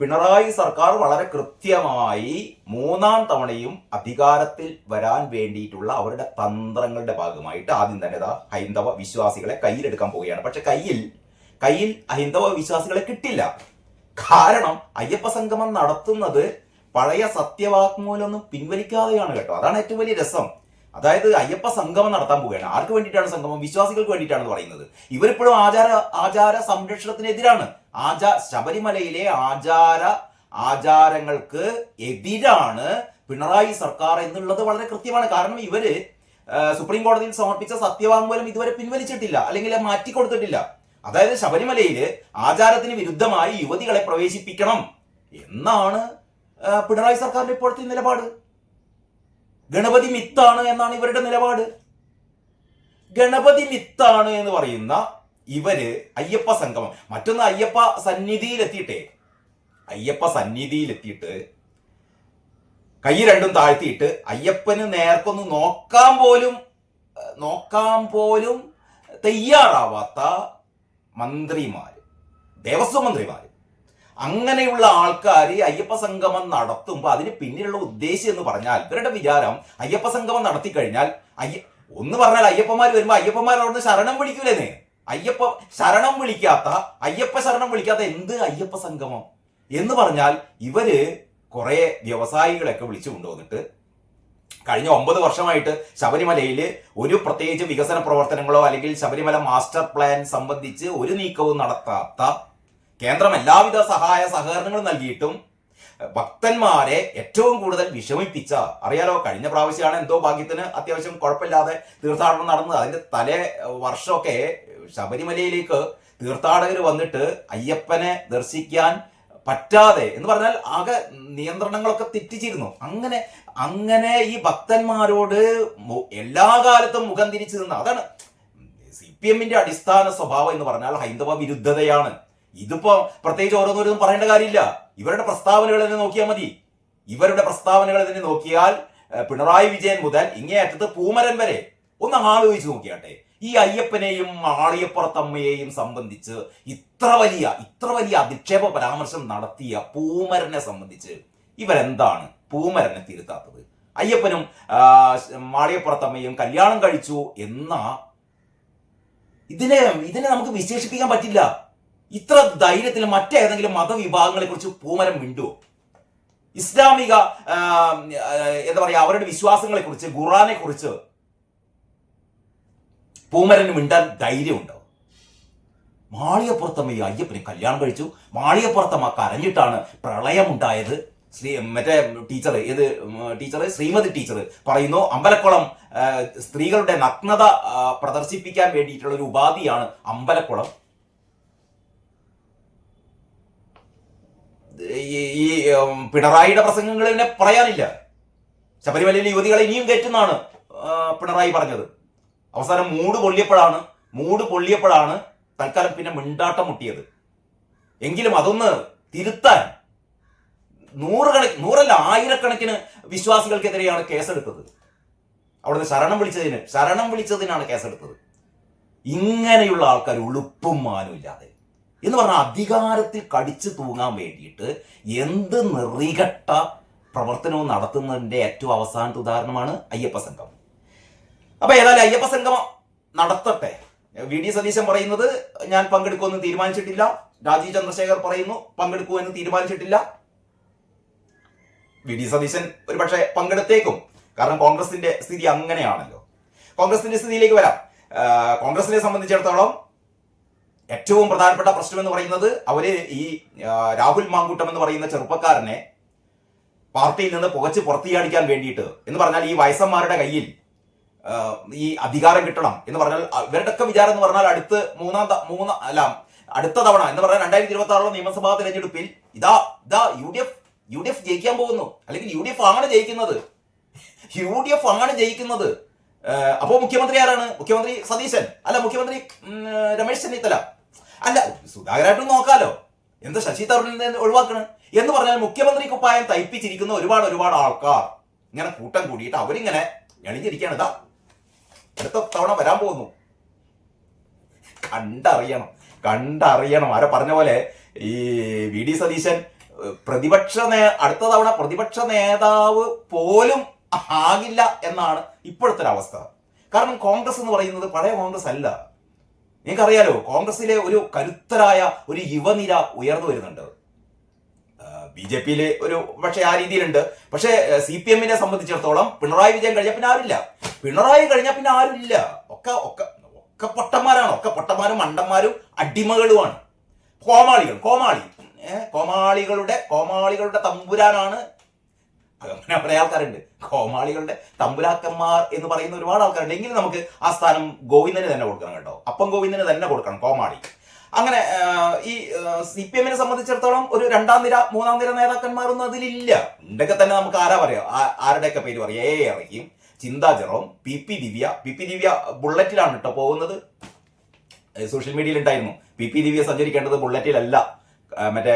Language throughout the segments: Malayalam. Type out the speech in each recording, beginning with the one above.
പിണറായി സർക്കാർ വളരെ കൃത്യമായി മൂന്നാം തവണയും അധികാരത്തിൽ വരാൻ വേണ്ടിയിട്ടുള്ള അവരുടെ തന്ത്രങ്ങളുടെ ഭാഗമായിട്ട് ആദ്യം തന്നെ ഹൈന്ദവ വിശ്വാസികളെ കയ്യിലെടുക്കാൻ പോവുകയാണ്. പക്ഷെ കയ്യിൽ കയ്യിൽ ഹൈന്ദവ വിശ്വാസികളെ കിട്ടില്ല. കാരണം അയ്യപ്പ സംഗമം നടത്തുന്നത് പഴയ സത്യവാക്മൂലൊന്നും പിൻവലിക്കാതെയാണ് കേട്ടോ. അതാണ് ഏറ്റവും വലിയ രസം. അതായത് അയ്യപ്പ സംഗമം നടത്താൻ പോവുകയാണ്. ആർക്ക് വേണ്ടിയിട്ടാണ് സംഗമം? വിശ്വാസികൾക്ക് വേണ്ടിയിട്ടാണ് പറയുന്നത്. ഇവരിപ്പോഴും ആചാര ആചാര സംരക്ഷണത്തിനെതിരാണ്. ആചാ ശബരിമലയിലെ ആചാര ആചാരങ്ങൾക്ക് എതിരാണ് പിണറായി സർക്കാർ എന്നുള്ളത് വളരെ കൃത്യമാണ്. കാരണം ഇവർ സുപ്രീം കോടതിയിൽ സമർപ്പിച്ച സത്യവാങ്മൂലം ഇതുവരെ പിൻവലിച്ചിട്ടില്ല. അല്ലെങ്കിൽ മാറ്റി കൊടുത്തിട്ടില്ല അതായത് ശബരിമലയിൽ ആചാരത്തിന് വിരുദ്ധമായി യുവതികളെ പ്രവേശിപ്പിക്കണം എന്നാണ് പിണറായി സർക്കാരിന്റെ ഇപ്പോഴത്തെ നിലപാട്. ഗണപതി മിത്താണ് എന്നാണ് ഇവരുടെ നിലപാട്. ഗണപതി മിത്താണ് എന്ന് പറയുന്ന ഇവർ അയ്യപ്പ സംഗമം മറ്റൊന്ന് അയ്യപ്പ സന്നിധിയിലെത്തിയിട്ടേ. അയ്യപ്പ സന്നിധിയിലെത്തിയിട്ട് കൈ രണ്ടും താഴ്ത്തിയിട്ട് അയ്യപ്പന് നേർക്കൊന്ന് നോക്കാൻ പോലും നോക്കാൻ പോലും തയ്യാറാവാത്ത മന്ത്രിമാര് ദേവസ്വം മന്ത്രിമാര്. അങ്ങനെയുള്ള ആൾക്കാർ അയ്യപ്പ സംഗമം നടത്തുമ്പോൾ അതിന് പിന്നിലുള്ള ഉദ്ദേശം എന്ന് പറഞ്ഞാൽ ഇവരുടെ വിചാരം അയ്യപ്പ സംഗമം നടത്തി കഴിഞ്ഞാൽ അയ്യ ഒന്ന് പറഞ്ഞാൽ അയ്യപ്പന്മാർ വരുമ്പോൾ അയ്യപ്പന്മാർ അവിടുന്ന് ശരണം വിളിക്കൂലേന്ന്? അയ്യപ്പ ശരണം വിളിക്കാത്ത അയ്യപ്പ ശരണം വിളിക്കാത്ത എന്ത് അയ്യപ്പ സംഗമം? എന്ന് പറഞ്ഞാൽ ഇവർ കുറെ വ്യവസായികളൊക്കെ വിളിച്ചു കൊണ്ടുവന്നിട്ട് കഴിഞ്ഞ ഒമ്പത് വർഷമായിട്ട് ശബരിമലയിൽ ഒരു പ്രത്യേകിച്ച് വികസന പ്രവർത്തനങ്ങളോ അല്ലെങ്കിൽ ശബരിമല മാസ്റ്റർ പ്ലാൻ സംബന്ധിച്ച് ഒരു നീക്കവും നടത്താത്ത കേന്ദ്രം എല്ലാവിധ സഹായ സഹകരണങ്ങളും നൽകിയിട്ടും ഭക്തന്മാരെ ഏറ്റവും കൂടുതൽ വിഷമിപ്പിച്ച അറിയാലോ കഴിഞ്ഞ പ്രാവശ്യമാണ് എന്തോ ഭാഗ്യത്തിന് അത്യാവശ്യം കുഴപ്പമില്ലാതെ തീർത്ഥാടനം നടന്നത്. അതിന്റെ തലേ വർഷമൊക്കെ ശബരിമലയിലേക്ക് തീർത്ഥാടകർ വന്നിട്ട് അയ്യപ്പനെ ദർശിക്കാൻ പറ്റാതെ എന്ന് പറഞ്ഞാൽ ആകെ നിയന്ത്രണങ്ങളൊക്കെ തെറ്റിച്ചിരുന്നു. അങ്ങനെ അങ്ങനെ ഈ ഭക്തന്മാരോട് എല്ലാ കാലത്തും മുഖം തിരിച്ചു നിന്ന അതാണ് സി പി എമ്മിന്റെ അടിസ്ഥാന സ്വഭാവം എന്ന് പറഞ്ഞാൽ ഹൈന്ദവ വിരുദ്ധതയാണ്. ഇതിപ്പോ പ്രത്യേകിച്ച് ഓരോന്നോരോന്നും പറയേണ്ട കാര്യമില്ല. ഇവരുടെ പ്രസ്താവനകൾ തന്നെ നോക്കിയാൽ മതി. ഇവരുടെ പ്രസ്താവനകൾ തന്നെ നോക്കിയാൽ പിണറായി വിജയൻ മുതൽ ഇങ്ങേ അറ്റത്ത് പൂമരൻ വരെ ഒന്ന് ആലോചിച്ച് നോക്കിയാട്ടെ. ഈ അയ്യപ്പനെയും ആളിയപ്പുറത്തമ്മയെയും സംബന്ധിച്ച് ഇത്ര വലിയ ഇത്ര വലിയ അധിക്ഷേപ പരാമർശം നടത്തിയ പൂമരനെ സംബന്ധിച്ച് ഇവരെന്താണ് പൂമരനെ തിരുത്താത്തത്? അയ്യപ്പനും മാളിയപ്പുറത്തമ്മയും കല്യാണം കഴിച്ചു എന്ന ഇതിനെ ഇതിനെ നമുക്ക് വിശേഷിപ്പിക്കാൻ പറ്റില്ല. ഇത്ര ധൈര്യത്തിൽ മറ്റേതെങ്കിലും മതവിഭാഗങ്ങളെ കുറിച്ച് പൂമരം മിണ്ടുവോ? ഇസ്ലാമിക എന്താ പറയുക അവരുടെ വിശ്വാസങ്ങളെ കുറിച്ച് ഖുറാനെ കുറിച്ച് പൂമരന് മിണ്ടാൻ ധൈര്യമുണ്ടോ? മാളിയപ്പുറത്തമ്മ ഈ അയ്യപ്പനെ കല്യാണം കഴിച്ചു. മാളിയപ്പുറത്തമ്മ കരഞ്ഞിട്ടാണ് പ്രളയമുണ്ടായത്. ശ്രീ മറ്റേ ടീച്ചർ ഏത് ടീച്ചർ ശ്രീമതി ടീച്ചർ പറയുന്നു അമ്പലക്കുളം സ്ത്രീകളുടെ നഗ്നത പ്രദർശിപ്പിക്കാൻ വേണ്ടിയിട്ടുള്ള ഒരു ഉപാധിയാണ് അമ്പലക്കുളം. ഈ പിണറായിയുടെ പ്രസംഗങ്ങൾ തന്നെ പറയാനില്ല. ശബരിമലയിലെ യുവതികളെ ഇനിയും കയറ്റുന്നാണ് പിണറായി പറഞ്ഞത്. അവസാനം മൂട് പൊള്ളിയപ്പോഴാണ് മൂട് പൊള്ളിയപ്പോഴാണ് തൽക്കാലം പിന്നെ മിണ്ടാട്ടം മുട്ടിയത്. എങ്കിലും അതൊന്ന് തിരുത്താൻ നൂറുകണക്കിന് നൂറല്ല ആയിരക്കണക്കിന് വിശ്വാസികൾക്കെതിരെയാണ് കേസെടുത്തത്. അവിടുന്ന് ശരണം വിളിച്ചതിന് ശരണം വിളിച്ചതിനാണ് കേസെടുത്തത്. ഇങ്ങനെയുള്ള ആൾക്കാർ ഉളുപ്പും മാനും ഇല്ലാതെ. എന്ന് പറഞ്ഞാൽ അധികാരത്തിൽ കടിച്ചു തൂങ്ങാൻ വേണ്ടിയിട്ട് എന്ത് നിറികട്ട പ്രവർത്തനവും നടത്തുന്നതിന്റെ ഏറ്റവും അവസാനത്തെ ഉദാഹരണമാണ് അയ്യപ്പ സംഘം അപ്പം ഏതായാലും അയ്യപ്പ സംഘം നടത്തട്ടെ. വി ഡി സതീശൻ പറയുന്നത് ഞാൻ പങ്കെടുക്കുമെന്ന് തീരുമാനിച്ചിട്ടില്ല. രാജീവ് ചന്ദ്രശേഖർ പറയുന്നു പങ്കെടുക്കുമെന്ന് തീരുമാനിച്ചിട്ടില്ല. വി ഡി സതീശൻ ഒരുപക്ഷെ പങ്കെടുത്തേക്കും. കാരണം കോൺഗ്രസിന്റെ സ്ഥിതി അങ്ങനെയാണല്ലോ. കോൺഗ്രസിന്റെ സ്ഥിതിയിലേക്ക് വരാം. കോൺഗ്രസിനെ സംബന്ധിച്ചിടത്തോളം ഏറ്റവും പ്രധാനപ്പെട്ട പ്രശ്നം എന്ന് പറയുന്നത് അവർ ഈ രാഹുൽ മാങ്കൂട്ടം എന്ന് പറയുന്ന ചെറുപ്പക്കാരനെ പാർട്ടിയിൽ നിന്ന് പുകച്ച് പുറത്തിയാടിക്കാൻ വേണ്ടിയിട്ട് എന്ന് പറഞ്ഞാൽ ഈ വയസ്സന്മാരുടെ കയ്യിൽ ഈ അധികാരം കിട്ടണം എന്ന് പറഞ്ഞാൽ ഇവരുടെ ഒക്കെ വിചാരം എന്ന് പറഞ്ഞാൽ അടുത്ത് മൂന്നാം മൂന്ന് അല്ല അടുത്ത തവണ എന്ന് പറഞ്ഞാൽ രണ്ടായിരത്തി ഇരുപത്തി ആറിലെ നിയമസഭാ തെരഞ്ഞെടുപ്പിൽ ഇതാ ഇതാ U D F U D F ജയിക്കാൻ പോകുന്നു. അല്ലെങ്കിൽ യു ഡി എഫ് ആണ് ജയിക്കുന്നത്. യു ഡി എഫ് ആണ് ജയിക്കുന്നത്. അപ്പോൾ അപ്പോ മുഖ്യമന്ത്രി ആരാണ്? മുഖ്യമന്ത്രി സതീശൻ. അല്ല മുഖ്യമന്ത്രി രമേശ് ചെന്നിത്തല. അല്ല സുധാകരായിട്ടും നോക്കാലോ. എന്താ ശശി തരൂരിനെ ഒഴിവാക്കണ്? എന്ന് പറഞ്ഞാൽ മുഖ്യമന്ത്രി കുപ്പായം തയ്പ്പിച്ചിരിക്കുന്ന ഒരുപാട് ഒരുപാട് ആൾക്കാർ. ഇങ്ങനെ കൂട്ടം കൂടിയിട്ട് അവരിങ്ങനെ എണിഞ്ഞിരിക്കുകയാണ്. ഇതാ അടുത്ത തവണ വരാൻ പോകുന്നു. കണ്ടറിയണം കണ്ടറിയണം. ആരോ പറഞ്ഞ പോലെ ഈ വി ഡി സതീശൻ പ്രതിപക്ഷ നേ അടുത്ത തവണ പ്രതിപക്ഷ നേതാവ് പോലും ആകില്ല എന്നാണ് ഇപ്പോഴത്തെ ഒരു അവസ്ഥ. കാരണം കോൺഗ്രസ് എന്ന് പറയുന്നത് പഴയ കോൺഗ്രസ് അല്ല. നിങ്ങൾക്കറിയാലോ കോൺഗ്രസിലെ ഒരു കരുത്തരായ ഒരു യുവനിര ഉയർന്നു വരുന്നുണ്ട്. ബി ജെ പിയിലെ ഒരു പക്ഷേ ആ രീതിയിലുണ്ട്. പക്ഷേ സി പി എമ്മിനെ സംബന്ധിച്ചിടത്തോളം പിണറായി വിജയൻ കഴിഞ്ഞാൽ പിന്നെ ആരുമില്ല. പിണറായി കഴിഞ്ഞാൽ പിന്നെ ആരുമില്ല. ഒക്കെ ഒക്കെ ഒക്കെ പൊട്ടന്മാരാണ്. ഒക്കെ പൊട്ടന്മാരും മണ്ടന്മാരും അടിമകളുമാണ്. കോമാളികൾ കോമാളി. കോമാളികളുടെ കോമാളികളുടെ തമ്പുരാനാണ് അങ്ങനെ അവിടെ ആൾക്കാരുണ്ട്. കോമാളികളുടെ തമ്പുരാക്കന്മാർ എന്ന് പറയുന്ന ഒരുപാട് ആൾക്കാരുണ്ട്. എങ്കിലും നമുക്ക് ആ സ്ഥാനം ഗോവിന്ദന് തന്നെ കൊടുക്കണം കേട്ടോ. അപ്പം ഗോവിന്ദന് തന്നെ കൊടുക്കണം കോമാളി. അങ്ങനെ ഈ സി പി എമ്മിനെ സംബന്ധിച്ചിടത്തോളം ഒരു രണ്ടാം നിര മൂന്നാം നിര നേതാക്കന്മാരൊന്നും അതിലില്ല. ഉണ്ടൊക്കെ തന്നെ നമുക്ക് ആരാ പറയാം? ആരുടെയൊക്കെ പേര് പറയാം? A ഇറക്കിയും Chintha Jerome P P Divya. P P Divya ബുള്ളറ്റിലാണ് കേട്ടോ പോകുന്നത്. സോഷ്യൽ മീഡിയയിൽ ഉണ്ടായിരുന്നു. പി പി ദിവ്യ സഞ്ചരിക്കേണ്ടത് ബുള്ളറ്റിലല്ല. മറ്റേ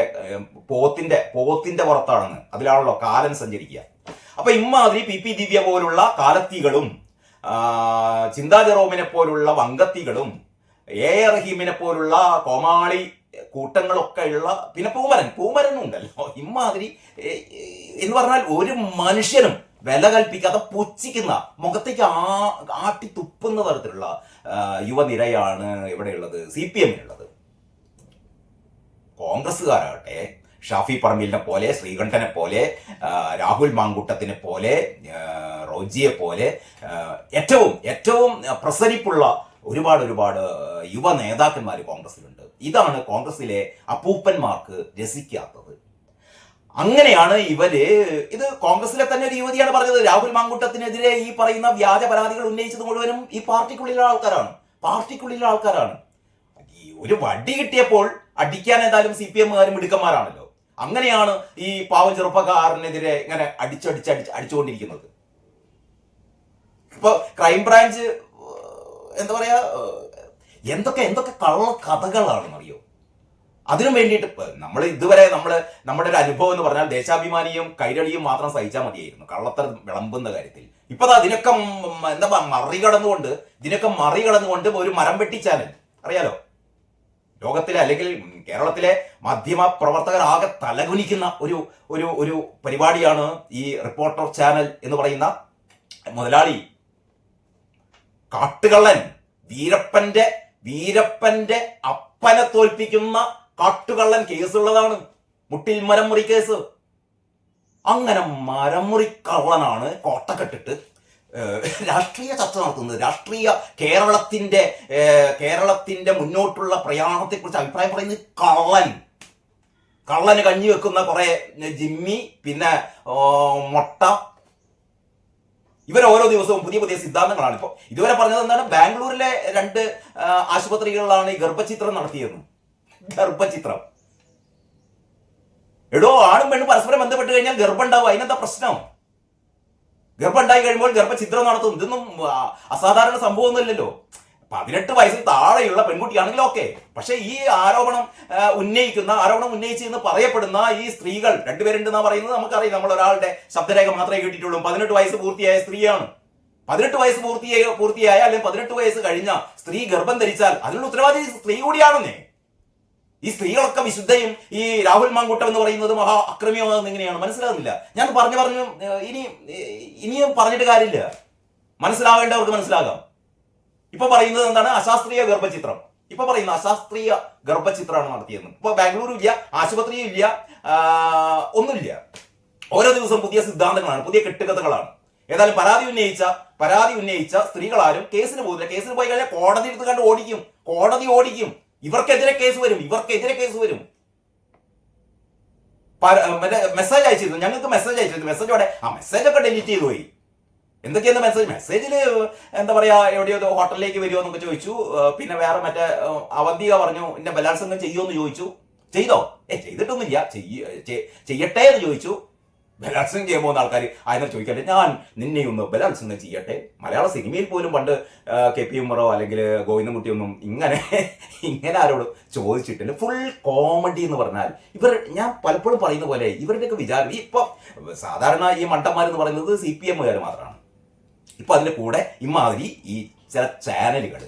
പോത്തിന്റെ പോത്തിന്റെ പുറത്താണെന്ന്. അതിലാണല്ലോ കാലൻ സഞ്ചരിക്കുക. അപ്പൊ ഇമ്മാതിരി പി പി ദിവ്യ പോലുള്ള കാലത്തികളും ചിന്താ ജെറോമിനെ പോലുള്ള വങ്കത്തികളും എ എ റഹീമിനെ പോലുള്ള കോമാളി കൂട്ടങ്ങളൊക്കെ ഉള്ള പിന്നെ പൂമരൻ പൂമരനും ഉണ്ടല്ലോ. ഇമ്മാതിരി എന്ന് പറഞ്ഞാൽ ഒരു മനുഷ്യനും വില കൽപ്പിക്കാതെ പുച്ഛിക്കുന്ന മുഖത്തേക്ക് ആ ആട്ടി തുപ്പുന്ന തരത്തിലുള്ള യുവനിരയാണ് ഇവിടെയുള്ളത് സി പി എമ്മിനുള്ളത്. കോൺഗ്രസ്സുകാരാകട്ടെ ഷാഫി പറമ്പിലിനെ പോലെ ശ്രീകണ്ഠനെ പോലെ രാഹുൽ മാങ്കൂട്ടത്തിനെ പോലെ റോജിയെ പോലെ ഏറ്റവും ഏറ്റവും പ്രസരിപ്പുള്ള ഒരുപാട് ഒരുപാട് യുവ നേതാക്കന്മാർ കോൺഗ്രസിലുണ്ട് ഇതാണ് കോൺഗ്രസിലെ അപ്പൂപ്പന്മാർക്ക് രസിക്കാത്തത്. അങ്ങനെയാണ് ഇവർ ഇത് കോൺഗ്രസിലെ തന്നെ ഒരു യുവതിയാണ് പറഞ്ഞത്. രാഹുൽ മാങ്കൂട്ടത്തിനെതിരെ ഈ പറയുന്ന വ്യാജ പരാതികൾ ഉന്നയിച്ചത് മുഴുവനും ഈ പാർട്ടിക്കുള്ളിലുള്ള ആൾക്കാരാണ്. പാർട്ടിക്കുള്ളിലുള്ള ആൾക്കാരാണ്. ഒരു വടി കിട്ടിയപ്പോൾ അടിക്കാൻ ഏതായാലും സി പി എമ്മുകാരും മിടുക്കന്മാരാണല്ലോ. അങ്ങനെയാണ് ഈ പാവം ചെറുപ്പക്കാരനെതിരെ ഇങ്ങനെ അടിച്ചടിച്ച് അടിച്ച് അടിച്ചുകൊണ്ടിരിക്കുന്നത്. ഇപ്പൊ ക്രൈംബ്രാഞ്ച് എന്താ പറയാ എന്തൊക്കെ എന്തൊക്കെ കള്ള കഥകളാണെന്ന് അറിയോ അതിനു വേണ്ടിയിട്ട് നമ്മൾ ഇതുവരെ നമ്മൾ നമ്മുടെ ഒരു അനുഭവം എന്ന് പറഞ്ഞാൽ ദേശാഭിമാനിയും കൈരളിയും മാത്രം സഹിച്ചാൽ മതിയായിരുന്നു. കള്ളത്തരം വിളമ്പുന്ന കാര്യത്തിൽ. ഇപ്പൊ അതിനൊക്കെ എന്താ മറികടന്നുകൊണ്ട് ഇതിനൊക്കെ മറികടന്നുകൊണ്ട് ഒരു മരം വെട്ടി ചാനൽ. അറിയാലോ? ലോകത്തിലെ അല്ലെങ്കിൽ കേരളത്തിലെ മാധ്യമ പ്രവർത്തകർ ആകെ തലകുനിക്കുന്ന ഒരു ഒരു ഒരു പരിപാടിയാണ് ഈ റിപ്പോർട്ടർ ചാനൽ എന്ന് പറയുന്ന മുതലാളി കാട്ടുകള്ളൻ. വീരപ്പന്റെ വീരപ്പന്റെ അപ്പനെ തോൽപ്പിക്കുന്ന കാട്ടുകള്ളൻ കേസുള്ളതാണ്. മുട്ടിൽ മരം മുറി കേസ്. അങ്ങനെ മരം മുറി കള്ളനാണ് കോട്ടക്കെട്ടിട്ട് രാഷ്ട്രീയ ചർച്ച നടത്തുന്നത്. രാഷ്ട്രീയ കേരളത്തിന്റെ കേരളത്തിന്റെ മുന്നോട്ടുള്ള പ്രയാണത്തെക്കുറിച്ച് അഭിപ്രായം പറയുന്നത് കള്ളൻ. കള്ളന് കഞ്ഞി വെക്കുന്ന കുറെ ജിമ്മി പിന്നെ മുട്ട. ഇവർ ഓരോ ദിവസവും പുതിയ പുതിയ സിദ്ധാന്തങ്ങളാണ്. ഇപ്പോൾ ഇതുവരെ പറഞ്ഞത് എന്താണ്? ബാംഗ്ലൂരിലെ രണ്ട് ആശുപത്രികളിലാണ് ഈ ഗർഭചിത്രം നടത്തിയത്. ഗർഭചിത്രം. എടോ ആണും പെണ്ണും പരസ്പരം ബന്ധപ്പെട്ട് കഴിഞ്ഞാൽ ഗർഭം ഉണ്ടാവും. അതിനെന്താ പ്രശ്നം? ഗർഭം ഉണ്ടായി കഴിയുമ്പോൾ ഗർഭചിത്രം നടത്തും. ഇതൊന്നും അസാധാരണ സംഭവമൊന്നുമില്ലല്ലോ. പതിനെട്ട് വയസ്സിൽ താഴെയുള്ള പെൺകുട്ടിയാണെങ്കിൽ ഓക്കെ. പക്ഷെ ഈ ആരോപണം ഉന്നയിക്കുന്ന ആരോപണം ഉന്നയിച്ച് എന്ന് പറയപ്പെടുന്ന ഈ സ്ത്രീകൾ രണ്ടുപേരുണ്ടെന്നാ പറയുന്നത് നമുക്കറിയാം. നമ്മൾ ഒരാളുടെ ശബ്ദരേഖ മാത്രമേ കേട്ടിട്ടുള്ളൂ പതിനെട്ട് വയസ്സ് പൂർത്തിയായ സ്ത്രീയാണ്. പതിനെട്ട് വയസ്സ് പൂർത്തിയായ പൂർത്തിയായ അല്ലെങ്കിൽ പതിനെട്ട് വയസ്സ് കഴിഞ്ഞ സ്ത്രീ ഗർഭം ധരിച്ചാൽ അതിനുള്ള ഉത്തരവാദി സ്ത്രീ കൂടിയാണെന്നേ. ഈ സ്ത്രീകളൊക്കെ വിശുദ്ധയും ഈ രാഹുൽ മാങ്കൂട്ടം എന്ന് പറയുന്നത് മഹാ അക്രമിയമാകുന്ന എങ്ങനെയാണ്? മനസ്സിലാകുന്നില്ല. ഞാൻ പറഞ്ഞു പറഞ്ഞു ഇനി ഇനിയും പറഞ്ഞിട്ട് കാര്യമില്ല. മനസ്സിലാവേണ്ടവർക്ക് മനസ്സിലാകാം. ഇപ്പൊ പറയുന്നത് എന്താണ്? അശാസ്ത്രീയ ഗർഭചിത്രം. ഇപ്പൊ പറയുന്ന അശാസ്ത്രീയ ഗർഭചിത്രമാണ് നടത്തിയത് ഇപ്പൊ ബാംഗ്ലൂരും ഇല്ല ആശുപത്രിയും ഇല്ല ഒന്നുമില്ല. ഓരോ ദിവസവും പുതിയ സിദ്ധാന്തങ്ങളാണ് പുതിയ കെട്ടുകഥകളാണ്. ഏതായാലും പരാതി ഉന്നയിച്ച പരാതി ഉന്നയിച്ച സ്ത്രീകളാരും കേസിന് പോകുന്നില്ല കേസിന് പോയി കഴിഞ്ഞാൽ കോടതി എടുത്ത് കണ്ട് ഓടിക്കും. കോടതി ഓടിക്കും. ഇവർക്കെതിരെ കേസ് വരും ഇവർക്കെതിരെ കേസ് വരും. മറ്റേ മെസ്സേജ് അയച്ചിരുന്നു ഞങ്ങൾക്ക് മെസ്സേജ് അയച്ചിരുന്നു. മെസ്സേജോടെ ആ മെസ്സേജ് ഒക്കെ ഡിലീറ്റ് ചെയ്തു പോയി. എന്തൊക്കെയാണ് മെസ്സേജ് മെസ്സേജിൽ എന്താ പറയാ എവിടെയോ ഹോട്ടലിലേക്ക് വരുമോ എന്നൊക്കെ ചോദിച്ചു. പിന്നെ വേറെ മറ്റേ അവന്തിക പറഞ്ഞു എന്നെ ബലാത്സംഗം ചെയ്യുമോ എന്ന് ചോദിച്ചു. ചെയ്തോ? ഏ ചെയ്തിട്ടൊന്നുമില്ല. ചെയ്യ ചെയ്യട്ടെ എന്ന് ചോദിച്ചു. ബലാത്സംഗം ചെയ്യാൻ പോകുന്ന ആൾക്കാർ ആയിരം ചോദിക്കട്ടെ. ഞാൻ നിന്നെ ഒന്ന് ബലാത്സംഗം ചെയ്യട്ടെ. മലയാള സിനിമയിൽ പോലും പണ്ട് കെ പി ഉമ്മറോ അല്ലെങ്കിൽ ഗോവിന്ദൻകുട്ടിയൊന്നും ഇങ്ങനെ ഇങ്ങനെ ആരോട് ചോദിച്ചിട്ടില്ല. ഫുൾ കോമഡി എന്ന് പറഞ്ഞാൽ ഇവർ ഞാൻ പലപ്പോഴും പറയുന്ന പോലെ ഇവരുടെയൊക്കെ വിചാരം ഇപ്പൊ സാധാരണ ഈ മണ്ടന്മാരെന്ന് പറയുന്നത് സി പി എമ്മുകാർ മാത്രമാണ്. ഇപ്പൊ അതിന്റെ കൂടെ ഇമാതിരി ഈ ചില ചാനലുകൾ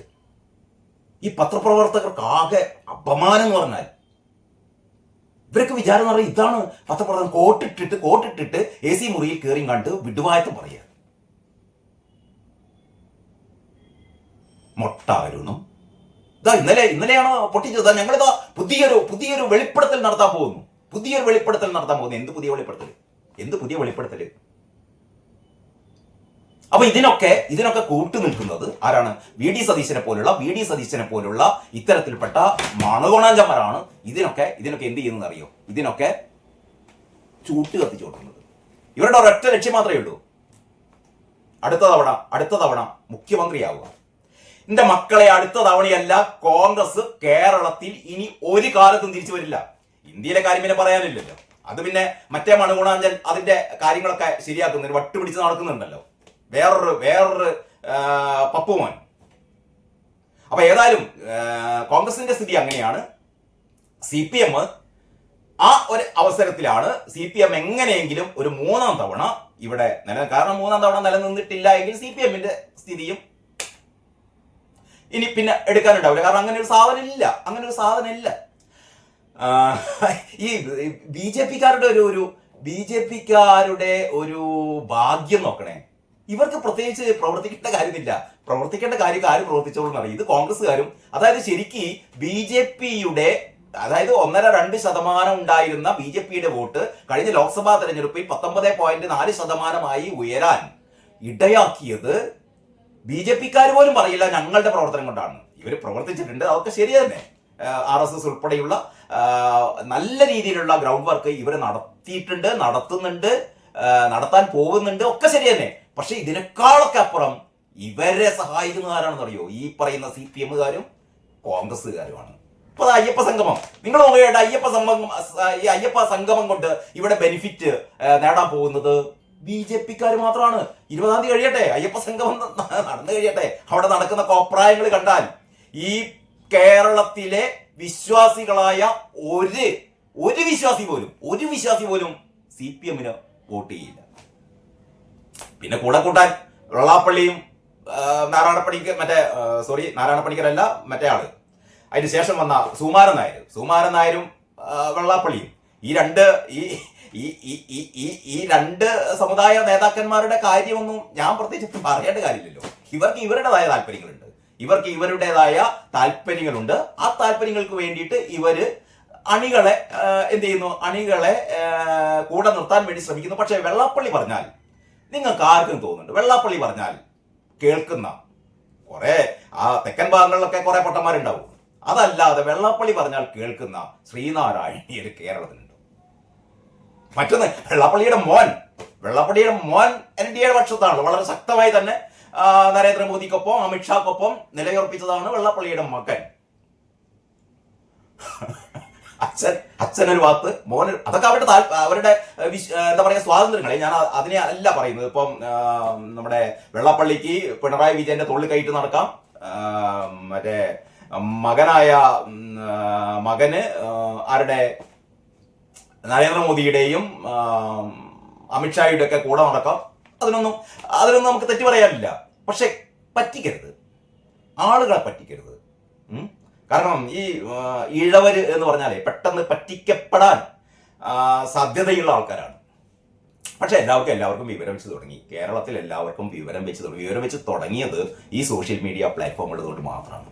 ഈ പത്രപ്രവർത്തകർക്ക് ആകെ അപമാനം എന്ന് പറഞ്ഞാൽ ഇവരൊക്കെ വിചാരം എന്ന് പറഞ്ഞാൽ ഇതാണ് പത്രപ്രധാനം കോട്ടിട്ടിട്ട് കോട്ടിട്ടിട്ട് എ സി മുറിയിൽ കയറി കണ്ട് വിടുവായത്തും പറയുക. മൊട്ടാരുണം. ഇതാ ഇന്നലെ ഇന്നലെയാണ് പൊട്ടിച്ചത്? ഞങ്ങളിതാ പുതിയൊരു പുതിയൊരു വെളിപ്പെടുത്തൽ നടത്താൻ പോകുന്നു. പുതിയൊരു വെളിപ്പെടുത്തൽ നടത്താൻ പോകുന്നു. എന്ത് പുതിയ വെളിപ്പെടുത്തൽ എന്ത് പുതിയ വെളിപ്പെടുത്തൽ അപ്പൊ ഇതിനൊക്കെ ഇതിനൊക്കെ കൂട്ടു നിൽക്കുന്നത് ആരാണ്? വി ഡി സതീശനെ പോലുള്ള വി ഡി സതീശനെ പോലുള്ള ഇത്തരത്തിൽപ്പെട്ട മണകോണാഞ്ചന്മാരാണ് ഇതിനൊക്കെ ഇതിനൊക്കെ എന്ത് ചെയ്യുന്നത് അറിയോ? ഇതിനൊക്കെ ചൂട്ട് കത്തിച്ചു കൊടുക്കുന്നത് ഇവരുടെ ഒരൊറ്റ ലക്ഷ്യം മാത്രമേ ഉള്ളൂ. അടുത്ത തവണ അടുത്ത തവണ മുഖ്യമന്ത്രിയാവുക. എന്റെ മക്കളെ അടുത്ത തവണയല്ല കോൺഗ്രസ് കേരളത്തിൽ ഇനി ഒരു കാലത്തും തിരിച്ചു വരില്ല. ഇന്ത്യയിലെ കാര്യം പിന്നെ പറയാനില്ലല്ലോ. അത് പിന്നെ മറ്റേ മണുഗുണാഞ്ചൽ അതിന്റെ കാര്യങ്ങളൊക്കെ ശരിയാക്കുന്നതിന് വട്ടുപിടിച്ച് നടക്കുന്നുണ്ടല്ലോ. വേറൊരു വേറൊരു പപ്പുമോൻ. അപ്പൊ ഏതായാലും കോൺഗ്രസിന്റെ സ്ഥിതി അങ്ങനെയാണ്. സി പി എം ആ ഒരു അവസരത്തിലാണ് സി പി എം എങ്ങനെയെങ്കിലും ഒരു മൂന്നാം തവണ ഇവിടെ നില കാരണം മൂന്നാം തവണ നിലനിന്നിട്ടില്ല എങ്കിൽ സി പി എമ്മിന്റെ സ്ഥിതിയും ഇനി പിന്നെ എടുക്കാനുണ്ടാവില്ല. കാരണം അങ്ങനെ ഒരു സാധനം ഇല്ല അങ്ങനെ ഒരു സാധനം ഇല്ല ഈ ബി ജെ പിക്കാരുടെ ഒരു ഒരു ബി ജെ പിക്കാരുടെ ഒരു ഭാഗ്യം നോക്കണേ. ഇവർക്ക് പ്രത്യേകിച്ച് പ്രവർത്തിക്കേണ്ട കാര്യമില്ല. പ്രവർത്തിക്കേണ്ട കാര്യം ആരും പ്രവർത്തിച്ചോളൂ അറിയാം ഇത് കോൺഗ്രസ്സുകാരും അതായത് ശരിക്ക് ബി ജെ പിയുടെ അതായത് ഒന്നര രണ്ട് ശതമാനം ഉണ്ടായിരുന്ന ബി ജെ പിയുടെ വോട്ട് കഴിഞ്ഞ ലോക്സഭാ തെരഞ്ഞെടുപ്പിൽ പത്തൊമ്പത് പോയിന്റ് നാല് ശതമാനമായി ഉയരാൻ ഇടയാക്കിയത് ബി ജെ പിക്കാർ പോലും പറയില്ല ഞങ്ങളുടെ പ്രവർത്തനം കൊണ്ടാണ്. ഇവർ പ്രവർത്തിച്ചിട്ടുണ്ട്. അതൊക്കെ ശരി തന്നെ. ആർ എസ് എസ് ഉൾപ്പെടെയുള്ള നല്ല രീതിയിലുള്ള ഗ്രൗണ്ട് വർക്ക് ഇവർ നടത്തിയിട്ടുണ്ട് നടത്തുന്നുണ്ട് നടത്താൻ പോകുന്നുണ്ട്. ഒക്കെ ശരി തന്നെ. പക്ഷെ ഇതിനേക്കാളൊക്കെ അപ്പുറം ഇവരെ സഹായിക്കുന്ന ആരാണെന്ന് അറിയോ ഈ പറയുന്ന സി പി എമ്മുകാരും കോൺഗ്രസ്സുകാരുമാണ്. ഇപ്പൊ അയ്യപ്പ സംഗമം. നിങ്ങൾ നോക്കിയിട്ട് അയ്യപ്പ സംഗമം ഈ അയ്യപ്പ സംഗമം കൊണ്ട് ഇവിടെ ബെനിഫിറ്റ് നേടാൻ പോകുന്നത് ബി ജെ പിക്കാർ മാത്രമാണ് ഇരുപതാം തീയതി കഴിയട്ടെ അയ്യപ്പ സംഗമം നടന്നു കഴിയട്ടെ. അവിടെ നടക്കുന്ന കോപ്രായങ്ങൾ കണ്ടാൽ ഈ കേരളത്തിലെ വിശ്വാസികളായ ഒരു ഒരു വിശ്വാസി പോലും ഒരു വിശ്വാസി പോലും സി പി എമ്മിന് വോട്ട് ചെയ്യില്ല. പിന്നെ കൂടെ കൂട്ടാൻ വെള്ളാപ്പള്ളിയും നാരായണപ്പണിക്കർ മറ്റേ സോറി നാരായണപ്പണിക്കരല്ല മറ്റേ ആൾ. അതിന് ശേഷം വന്ന സുമാരൻ നായർ. സുമാരൻ നായരും വെള്ളാപ്പള്ളിയും. ഈ രണ്ട് ഈ ഈ ഈ ഈ രണ്ട് സമുദായ നേതാക്കന്മാരുടെ കാര്യമൊന്നും ഞാൻ പ്രത്യേകിച്ച് പറയേണ്ട കാര്യമില്ലല്ലോ. ഇവർക്ക് ഇവരുടേതായ താല്പര്യങ്ങളുണ്ട്. ഇവർക്ക് ഇവരുടേതായ താല്പര്യങ്ങളുണ്ട്. ആ താല്പര്യങ്ങൾക്ക് വേണ്ടിയിട്ട് ഇവർ അണികളെ എന്ത് ചെയ്യുന്നു? അണികളെ കൂടെ നിർത്താൻ വേണ്ടി ശ്രമിക്കുന്നു. പക്ഷേ വെള്ളാപ്പള്ളി പറഞ്ഞാൽ നിങ്ങൾക്ക് ആർക്കും തോന്നുന്നുണ്ട്. വെള്ളാപ്പള്ളി പറഞ്ഞാൽ കേൾക്കുന്ന കുറെ ആ തെക്കൻ ഭാഗങ്ങളിലൊക്കെ കുറെ പൊട്ടന്മാരുണ്ടാവും. അതല്ലാതെ വെള്ളാപ്പള്ളി പറഞ്ഞാൽ കേൾക്കുന്ന ശ്രീനാരായണീയർ കേരളത്തിലുണ്ട്. മറ്റൊന്ന് വെള്ളാപ്പള്ളിയുടെ മോൻ വെള്ളാപ്പള്ളിയുടെ മോൻ എൻ ഡി എയുടെ പക്ഷത്താണ് വളരെ ശക്തമായി തന്നെ നരേന്ദ്രമോദിക്കൊപ്പം അമിത്ഷാക്കൊപ്പം നിലയുറപ്പിച്ചതാണ് വെള്ളാപ്പള്ളിയുടെ മകൻ. അച്ഛൻ അച്ഛനൊരു വാത്ത് മോൻ അതൊക്കെ അവരുടെ അവരുടെ എന്താ പറയുക സ്വാതന്ത്ര്യങ്ങളെ. ഞാൻ അതിനെ അല്ല പറയുന്നത്. ഇപ്പം നമ്മുടെ വെള്ളപ്പള്ളിക്ക് പിണറായി വിജയന്റെ തൊള്ളി കയറ്റി നടക്കാം. മറ്റേ മകനായ മകന് ആരുടെ നരേന്ദ്രമോദിയുടെയും അമിത്ഷായുടെ ഒക്കെ കൂടെ നടക്കാം. അതിനൊന്നും അതിനൊന്നും നമുക്ക് തെറ്റി പറയാനില്ല. പക്ഷെ പറ്റിക്കരുത്. ആളുകളെ പറ്റിക്കരുത്? കാരണം ഈ ഇഴവർ എന്ന് പറഞ്ഞാൽ പെട്ടെന്ന് പറ്റിക്കപ്പെടാൻ സാധ്യതയുള്ള ആൾക്കാരാണ്. പക്ഷെ എല്ലാവർക്കും എല്ലാവർക്കും വിവരം വെച്ച് തുടങ്ങി. കേരളത്തിൽ എല്ലാവർക്കും വിവരം വെച്ച് തുടങ്ങി. വിവരം വെച്ച് തുടങ്ങിയത് ഈ സോഷ്യൽ മീഡിയ പ്ലാറ്റ്ഫോമുകൾ കൊണ്ട് മാത്രമാണ്.